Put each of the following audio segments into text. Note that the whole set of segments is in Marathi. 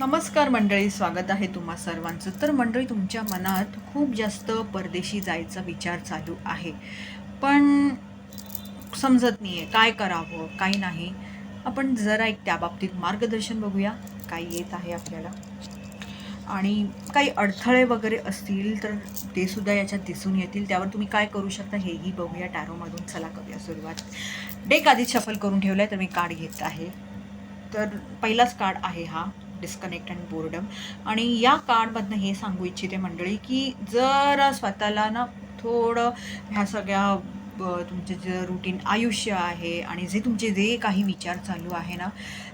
नमस्कार मंडळी स्वागत आहे तुम्हा सर्वांचं. तर मंडळी तुमच्या मनात खूप जास्त परदेशी जायचा विचार चालू आहे. पण समजत नाही आहे काय करावं काय नाही. आपण जरा एक त्या बाबतीत मार्गदर्शन बघूया. काय येत आहे आपल्याला. आणि काही अडथळे वगैरे असतील तर ते सुद्धा याच्यात दिसून येतील. त्यावर तुम्ही काय करू शकता हेही बघूया टॅरोमधून चला करूया सुरुवात. डेक आधीच शफल करून ठेवला आहे तर मी कार्ड घेत आहे. तर पहिलाच कार्ड आहे हा. डिस्कनेक्ट अँड बोर्डम आणि या कार्डमधनं हे सांगू इच्छिते मंडळी की जर स्वतःला ना थोडं ह्या सगळ्या ब- तुमचे जे रुटीन आयुष्य आहे आणि जे तुमचे जे काही विचार चालू आहे ना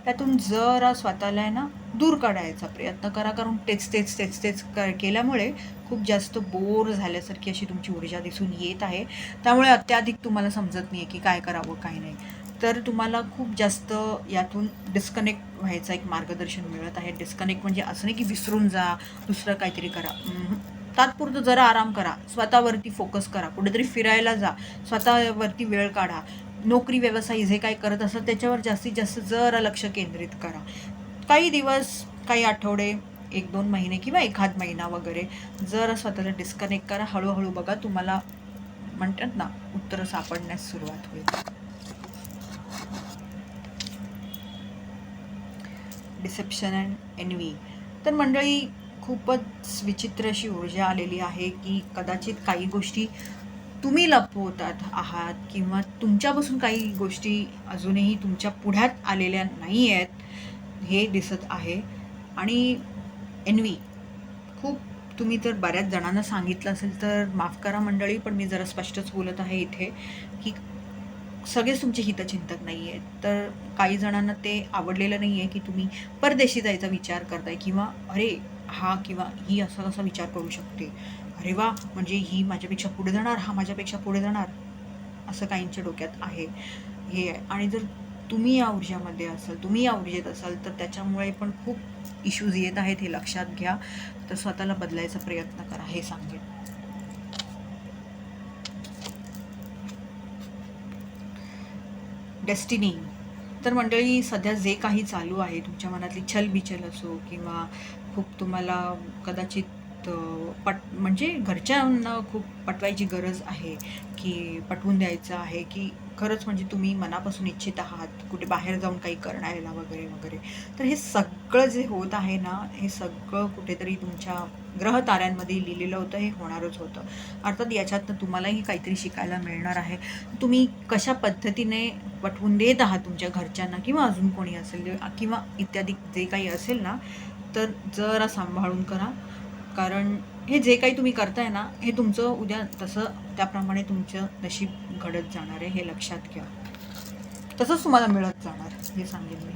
त्यातून जरा स्वतःला आहे ना दूर काढायचा प्रयत्न करा. कारण तेच तेच तेच तेच क केल्यामुळे खूप जास्त बोर झाल्यासारखी अशी तुमची ऊर्जा दिसून येत आहे. त्यामुळे अत्याधिक तुम्हाला समजत नाही आहे की काय करावं काय नाही. तर तुम्हाला खूप जास्त यातून डिस्कनेक्ट व्हायचा एक मार्गदर्शन मिळत आहे. डिस्कनेक्ट म्हणजे असं नाही की विसरून जा दुसरं काहीतरी करा. तात्पुरतं जरा आराम करा. स्वतःवरती फोकस करा. कुठेतरी फिरायला जा. स्वतःवरती वेळ काढा. नोकरी व्यवसाय जे काय करत असाल त्याच्यावर जास्तीत जास्त जरा लक्ष केंद्रित करा. काही दिवस काही आठवडे एक दोन महिने किंवा एखाद महिना वगैरे जर स्वतःला डिस्कनेक्ट करा. हळूहळू बघा तुम्हाला म्हणतात ना उत्तरं सापडण्यास सुरुवात होईल. डिसेप्शन अँड एनवी तर मंडळी खूपच विचित्र अशी ऊर्जा आलेली आहे की कदाचित काही गोष्टी तुम्ही लपवतात आहात किंवा तुमच्यापासून काही गोष्टी अजूनही तुमच्या पुढ्यात आलेल्या नाही आहेत हे दिसत आहे. आणि एनवी खूप तुम्ही तर बऱ्याच जणांना सांगितलं असेल तर माफ करा मंडळी पण मी जरा स्पष्टच बोलत आहे इथे की सगळेच तुमचे हितचिंतक नाही आहेत तर काही जणांना ते आवडलेलं नाही आहे की तुम्ही परदेशी जायचा विचार करताय किंवा अरे हा किंवा ही असा कसा विचार करू शकते. अरे वा म्हणजे ही माझ्यापेक्षा पुढे जाणार हा माझ्यापेक्षा पुढे जाणार असं काहींच्या डोक्यात आहे. हे आहे. आणि जर तुम्ही या ऊर्जामध्ये असाल तुम्ही या ऊर्जेत असाल तर त्याच्यामुळे पण खूप इश्यूज येत आहेत हे लक्षात घ्या. तर स्वतःला बदलायचा प्रयत्न करा हे सांगेन. डेस्टिनी. तर मंडळी सध्या जे काही चालू आहे तुमच्या मनातली छलबिचल असो किंवा खूप तुम्हाला कदाचित पट म्हणजे घरच्यांना खूप पटवायची गरज आहे की पटवून द्यायचं आहे की खरंच म्हणजे तुम्ही मनापासून इच्छित आहात कुठे बाहेर जाऊन काही करण्याला वगैरे वगैरे. तर हे सगळं जे होत आहे ना हे सगळं कुठेतरी तुमच्या ग्रह ताऱ्यांमध्ये लिहिलेलं होतं हे होणारच होतं. अर्थात याच्यातनं तुम्हालाही काहीतरी शिकायला मिळणार आहे. तुम्ही कशा पद्धतीने पटवून देत आहात तुमच्या घरच्यांना किंवा अजून कोणी असेल किंवा इत्यादी जे काही असेल ना तर जरा सांभाळून करा. कारण हे जे काही तुम्ही करताय ना हे तुमचं उद्या तसं त्याप्रमाणे तुमचं नशीब घडत जाणार आहे हे लक्षात घ्या. तसंच तुम्हाला मिळत जाणार हे सांगेन मी.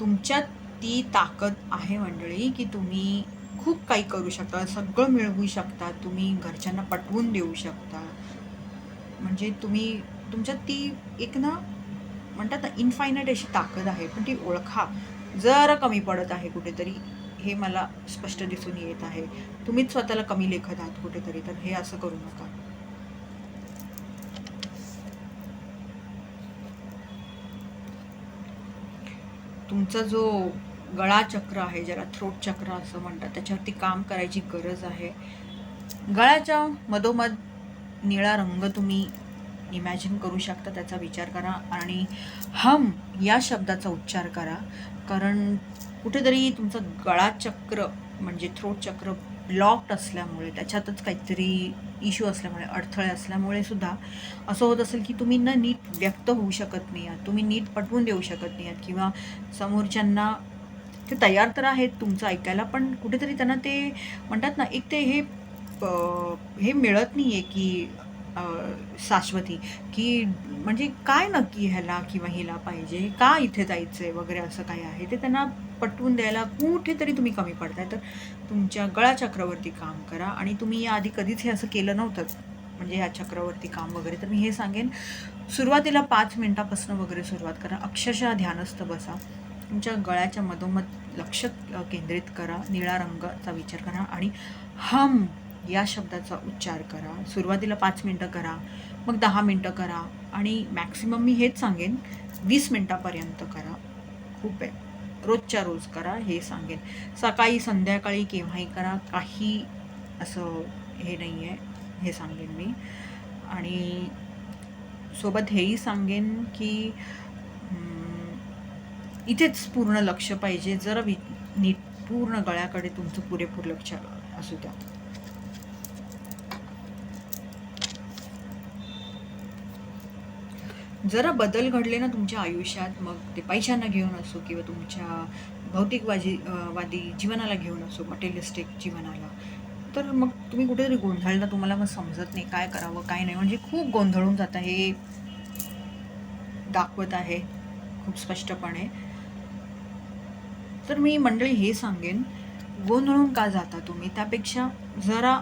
तुमच्यात ती ताकद आहे मंडळी की तुम्ही खूप काही करू शकता सगळं मिळवू शकता तुम्ही घरच्यांना पटवून देऊ शकता. म्हणजे तुम्ही तुमच्यात ती एक ना म्हणतात ना इनफायनाईट अशी ताकद आहे पण ती ओळखा. जरा कमी पडत आहे कुठेतरी हे मला स्पष्ट दिसून येत आहे. तुम्हीच स्वतःला कमी लेखत आहात कुठेतरी तर हे असं करू नका. तुमचा जो गळा चक्र आहे ज्याला थ्रोट चक्र असं म्हणतात त्याच्यावरती काम करायची गरज आहे. गळ्याच्या मधोमध निळा रंग तुम्ही इमॅजिन करू शकता त्याचा विचार करा आणि हम या शब्दाचा उच्चार करा. कारण कुठेतरी तुमचं गळा चक्र म्हणजे थ्रोट चक्र ब्लॉक्ड असल्यामुळे त्याच्यातच काहीतरी इश्यू असल्यामुळे अडथळे असल्यामुळे सुद्धा असं होत असेल की तुम्ही न नीट व्यक्त होऊ शकत नाही आहात. तुम्ही नीट पटवून देऊ शकत नाही आहात. किंवा समोरच्यांना ते तयार तर आहेत तुमचं ऐकायला पण कुठेतरी त्यांना ते म्हणतात ना एक ते हे हे मिळत नाही आहे की शाश्वती की म्हणजे काय नक्की ह्याला किंवा हिला पाहिजे? का इथे जायचं आहे वगैरे असं काय आहे? ते त्यांना पटवून द्यायला कुठेतरी तुम्ही कमी पडताय. तर तुमच्या गळा चक्रावरती काम करा आणि तुम्ही याआधी कधीच हे असं केलं नव्हतंच. म्हणजे ह्या चक्रावरती काम वगैरे. तर मी हे सांगेन सुरुवातीला पाच मिनटापासून वगैरे सुरुवात करा. अक्षरशः ध्यानस्थ बसा. तुमच्या गळ्याच्या मधोमध लक्ष केंद्रित करा. निळा रंगाचा विचार करा आणि हम या शब्दाचा उच्चार करा. सुरुवातीला पाच मिनटं करा मग दहा मिनटं करा आणि मॅक्सिमम मी हेच सांगेन वीस मिनटापर्यंत करा. खूप आहे. रोजच्या रोज करा हे सांगेन. सकाळी संध्याकाळी केव्हाही करा. काही असं हे नाही आहे हे सांगेन मी. आणि सोबत हेही सांगेन की इथेच पूर्ण लक्ष पाहिजे. जरा वि नीट पूर्ण गळ्याकडे तुमचं पुरेपूर लक्ष असू द्या. जरा बदल घडले ना तुमच्या आयुष्यात मग ते पैशांना घेऊन असो किंवा तुमच्या भौतिकवादी वादी जीवनाला घेऊन असो मटेरियलिस्टिक जीवनाला तर मग तुम्ही कुठेतरी गोंधळला तुम्हाला मग समजत नाही काय करावं काय नाही. म्हणजे खूप गोंधळून जातं हे दाखवत आहे खूप स्पष्टपणे. तर मी मंडळी हे सांगेन गोंधळून का जाता तुम्ही? त्यापेक्षा जरा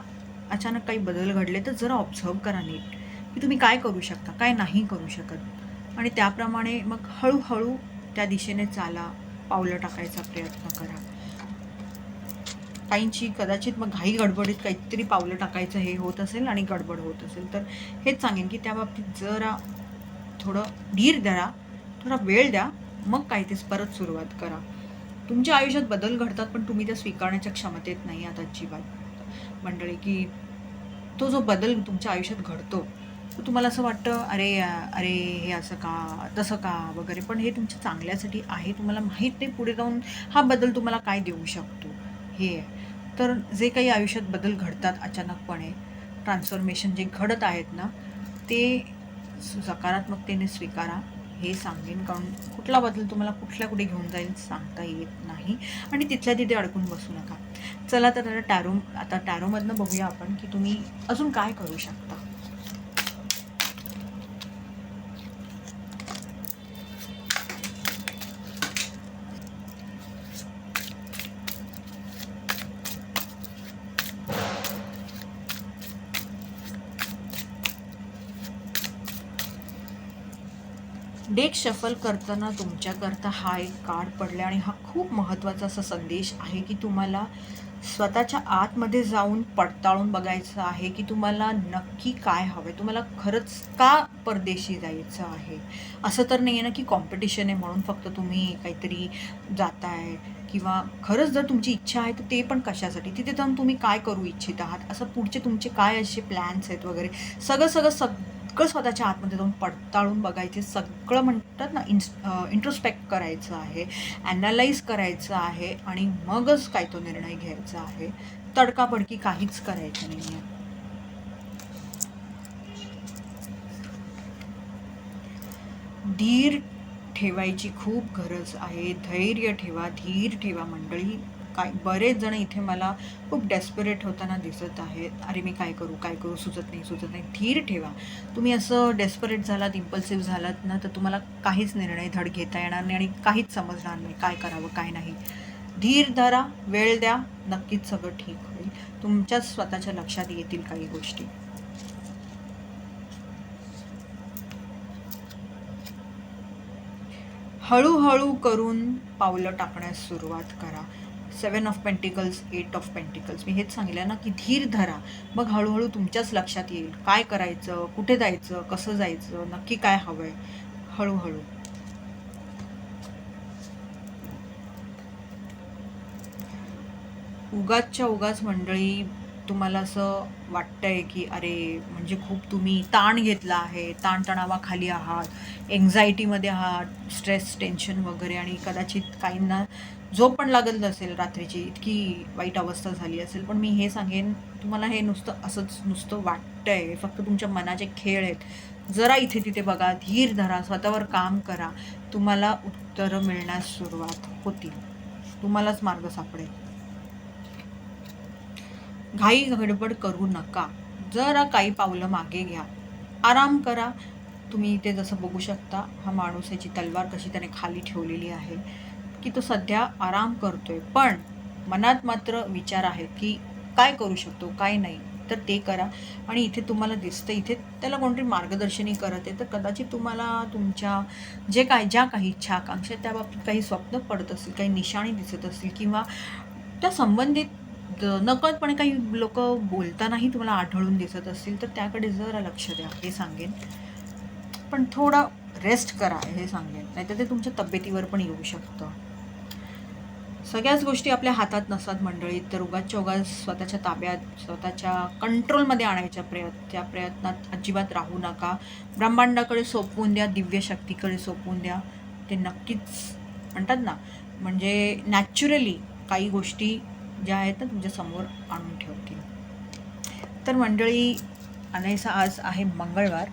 अचानक काही बदल घडले तर जरा ऑब्झर्व करा नीट. की तुम्ही काय करू शकता काय नाही करू शकत. आणि त्याप्रमाणे मग हळूहळू त्या दिशेने चाला पावलं टाकायचा प्रयत्न करा. काहींची कदाचित मग घाई गडबडीत काहीतरी पावलं टाकायचं हे होत असेल आणि गडबड होत असेल तर हेच सांगेन की त्या बाबतीत जरा थोडं धीर धरा थोडा वेळ द्या मग काय तेच परत सुरुवात करा. तुमच्या आयुष्यात बदल घडतात पण तुम्ही त्या स्वीकारण्याच्या क्षमतेत नाही आता अजिबात. मंडळी की तो जो बदल तुमच्या आयुष्यात घडतो तुम्हाला असं वाटतं अरे अरे हे असं का तसं का वगैरे? पण हे तुमच्या चांगल्यासाठी आहे. तुम्हाला माहीत नाही पुढे जाऊन हा बदल तुम्हाला काय देऊ शकतो. हे आहे. तर जे काही आयुष्यात बदल घडतात अचानकपणे ट्रान्सफॉर्मेशन जे घडत आहेत ना ते सकारात्मकतेने स्वीकारा. हे सांगेन कारण कुठला बदल तुम्हाला कुठल्या कुठे घेऊन जाईल सांगता येत नाही. आणि तिथल्या तिथे अडकून बसू नका. चला तर आता टॅरो आता टॅरोमधनं बघूया आपण की तुम्ही अजून काय करू शकता. डेक शफल करताना तुमच्याकरता हा एक कार्ड पडला आणि हा खूप महत्त्वाचा असा संदेश आहे की तुम्हाला स्वतःच्या आतमध्ये जाऊन पडताळून बघायचं आहे की तुम्हाला नक्की काय हवं आहे तुम्हाला खरंच का परदेशी जायचं आहे? असं तर नाही आहे ना की कॉम्पिटिशन आहे म्हणून फक्त तुम्ही काहीतरी जाताय किंवा खरंच जर तुमची इच्छा आहे तर ते पण कशासाठी? तिथे जाऊन तुम्ही काय करू इच्छित आहात? असं पुढचे तुमचे काय असे प्लॅन्स आहेत वगैरे? सगळं सगळं सग सगळं स्वतःच्या आतमध्ये जाऊन पडताळून बघायचे. सगळं म्हणतात ना इन्स इंट्रोस्पेक्ट करायचं आहे ॲनालाइज करायचं आहे आणि मगच काय तो निर्णय घ्यायचा आहे. तडकापडकी काहीच करायचं नाही आहे धीर ठेवायची खूप गरज आहे. धैर्य ठेवा धीर ठेवा मंडळी. काय बरेच जण इथे मला खूप डेस्परेट होताना दिसत आहेत. अरे मी काय करू काय करू? सुचत नाही सुचत नाही. धीर ठेवा. तुम्ही असं डेस्परेट झालात इम्पल्सिव्ह झालात ना तर तुम्हाला काहीच निर्णय धड घेता येणार नाही आणि काहीच समजणार नाही काय करावं काय नाही. धीर धरा वेळ द्या नक्कीच सगळं ठीक होईल. तुमच्याच स्वतःच्या लक्षात येतील काही गोष्टी. हळूहळू करून पावलं टाकण्यास सुरुवात करा. Seven of pentacles eight of pentacles मी हेच सांगितलं ना की धीर धरा. मग हळूहळू तुमच्याच लक्षात येईल काय करायचं कुठे जायचं कसं जायचं नक्की काय हवं आहे हळूहळू. उगाचच्या उगाच मंडळी तुम्हाला असं वाटतंय की अरे म्हणजे खूप तुम्ही ताण घेतला आहे ताणतणावाखाली आहात एन्झायटीमध्ये आहात स्ट्रेस टेन्शन वगैरे आणि कदाचित काहींना झोप पण लागत नसेल रात्रीची इतकी वाईट अवस्था झाली असेल. पण मी हे सांगेन तुम्हाला हे नुसतं असंच नुसतं वाटतंय. फक्त तुमच्या मनाचे खेळ आहेत. जरा इथे तिथे बघा धीर धरा स्वतःवर काम करा. तुम्हाला उत्तरं मिळण्यास सुरुवात होतील. तुम्हालाच मार्ग सापडेल. घाई गडबड करू नका. जरा काही पावलं मागे घ्या. आराम करा. तुम्ही इथे जसं बघू शकता हा माणूस याची तलवार कशी त्याने खाली ठेवलेली आहे की तो सध्या आराम करतोय. पण मनात मात्र विचार आहेत की काय करू शकतो काय नाही. तर ते करा. आणि इथे तुम्हाला दिसतं इथे त्याला कोणतरी मार्गदर्शनही करत आहे. तर कदाचित तुम्हाला तुमच्या जे काय ज्या काही इच्छा आकांक्षा त्याबाबतीत त्या बाबतीत काही स्वप्न पडत असतील काही निशाणी दिसत असतील किंवा त्या संबंधित नकळतपणे काही लोक बोलतानाही तुम्हाला आढळून दिसत असतील तर त्याकडे जरा लक्ष द्या हे सांगेन. पण थोडा रेस्ट करा हे सांगेन. नाहीतर ते तुमच्या तब्येतीवर पण येऊ शकतं. सगळ्याच गोष्टी आपल्या हातात नसतात मंडळीत तर उगाच्या उगाच स्वतःच्या ताब्यात स्वतःच्या कंट्रोलमध्ये आणायच्या प्रयत्न त्या प्रयत्नात अजिबात राहू नका. ब्रह्मांडाकडे सोपवून द्या दिव्य शक्तीकडे सोपवून द्या. ते नक्कीच म्हणतात ना म्हणजे नॅचरली काही गोष्टी ज्या आहेत ना तुमच्यासमोर आणून ठेवतील. तर मंडळी आणायचा आज आहे मंगळवार.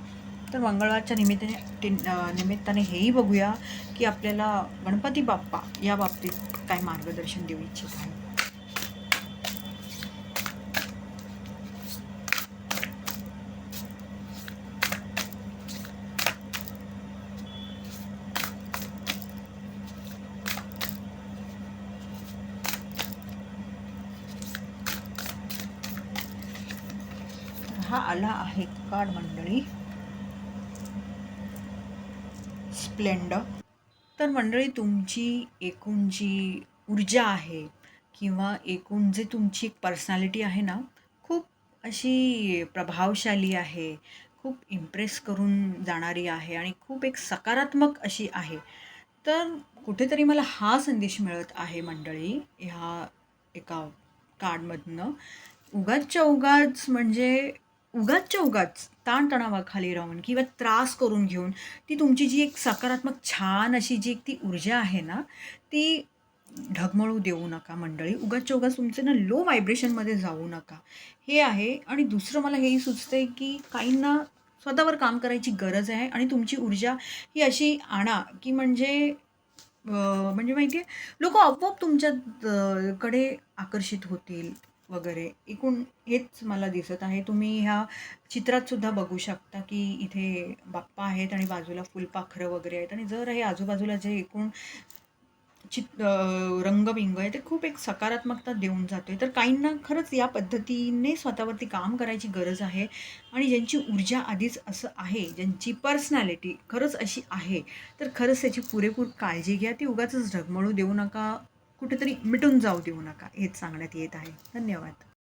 तर मंगळवारच्या निमित्ताने ति- निमित्ताने हेही बघूया की आपल्याला गणपती बाप्पा या बाबतीत काय मार्गदर्शन देऊ इच्छित आहे. हा आला आहे कार्ड मंडळी. स्प्लेंडर तर मंडळी तुमची एकूण जी ऊर्जा आहे किंवा एकूण जे तुमची एक पर्सनॅलिटी आहे ना खूप अशी प्रभावशाली आहे खूप इम्प्रेस करून जाणारी आहे आणि खूप एक सकारात्मक अशी आहे. तर कुठेतरी मला हा संदेश मिळत आहे मंडळी ह्या एका कार्डमधनं. उगाचच्या उगाच म्हणजे उगाचच्या उगाच ताणतणावाखाली राहून किंवा त्रास करून घेऊन ती तुमची जी एक सकारात्मक छान अशी जी एक ती ऊर्जा आहे ना ती ढगमळू देऊ नका मंडळी. उगाचच्या उगाच तुमचे ना लो व्हायब्रेशनमध्ये जाऊ नका. हे आहे. आणि दुसरं मला हेही सुचतंय की काहींना स्वतःवर काम करायची गरज आहे आणि तुमची ऊर्जा ही अशी आणा की म्हणजे म्हणजे माहिती आहे लोक आपोआप तुमच्या कडे आकर्षित होतील. वगैरे. एकूण हेच मला दिसत आहे. तुम्ही ह्या चित्रातसुद्धा बघू शकता की इथे बाप्पा आहेत आणि बाजूला फुलपाखरं वगैरे आहेत. आणि जर हे आजूबाजूला जे एकूण चित रंगबिंग आहे ते खूप एक सकारात्मकता देऊन जातो आहे तर काहींना खरंच या पद्धतीने स्वतःवरती काम करायची गरज आहे. आणि ज्यांची ऊर्जा आधीच असं आहे ज्यांची पर्सनॅलिटी खरंच अशी आहे तर खरंच त्याची पुरेपूर काळजी घ्या. ती उगाच ढगमळू देऊ नका. कुठेतरी मिटून जाऊ देऊ नका. हेच सांगण्यात येत आहे. धन्यवाद.